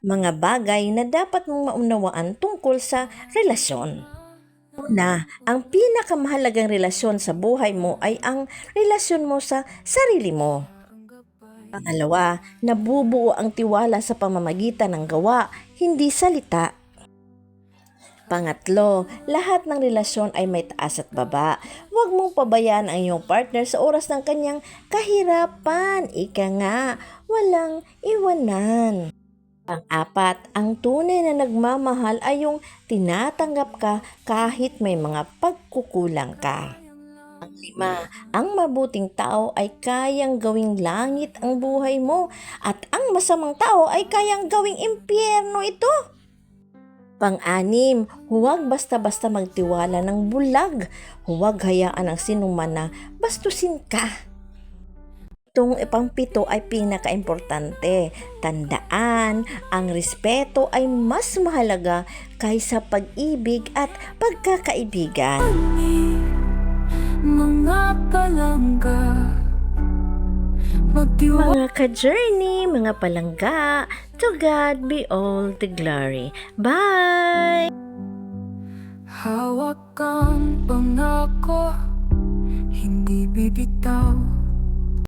Mga bagay na dapat mong maunawaan tungkol sa relasyon. Una, ang pinakamahalagang relasyon sa buhay mo ay ang relasyon mo sa sarili mo. Pangalawa, nabubuo ang tiwala sa pamamagitan ng gawa, hindi salita. Pangatlo, lahat ng relasyon ay may taas at baba. Huwag mong pabayaan ang iyong partner sa oras ng kanyang kahirapan. Ika nga, walang iwanan. Pang-apat, ang tunay na nagmamahal ay yung tinatanggap ka kahit may mga pagkukulang ka. Ang lima, ang mabuting tao ay kayang gawing langit ang buhay mo at ang masamang tao ay kayang gawing impyerno ito. Pang-anim, huwag basta-basta magtiwala ng bulag. Huwag hayaan ang sinuman na bastusin ka. Itong ipangpito ay pinaka-importante. Tandaan, ang respeto ay mas mahalaga kaysa pag-ibig at pagkakaibigan. Mga palangga Magtiwala Mga ka-journey, mga palangga, to God be all the glory. Bye! Hawak ang pangako Hindi bibitaw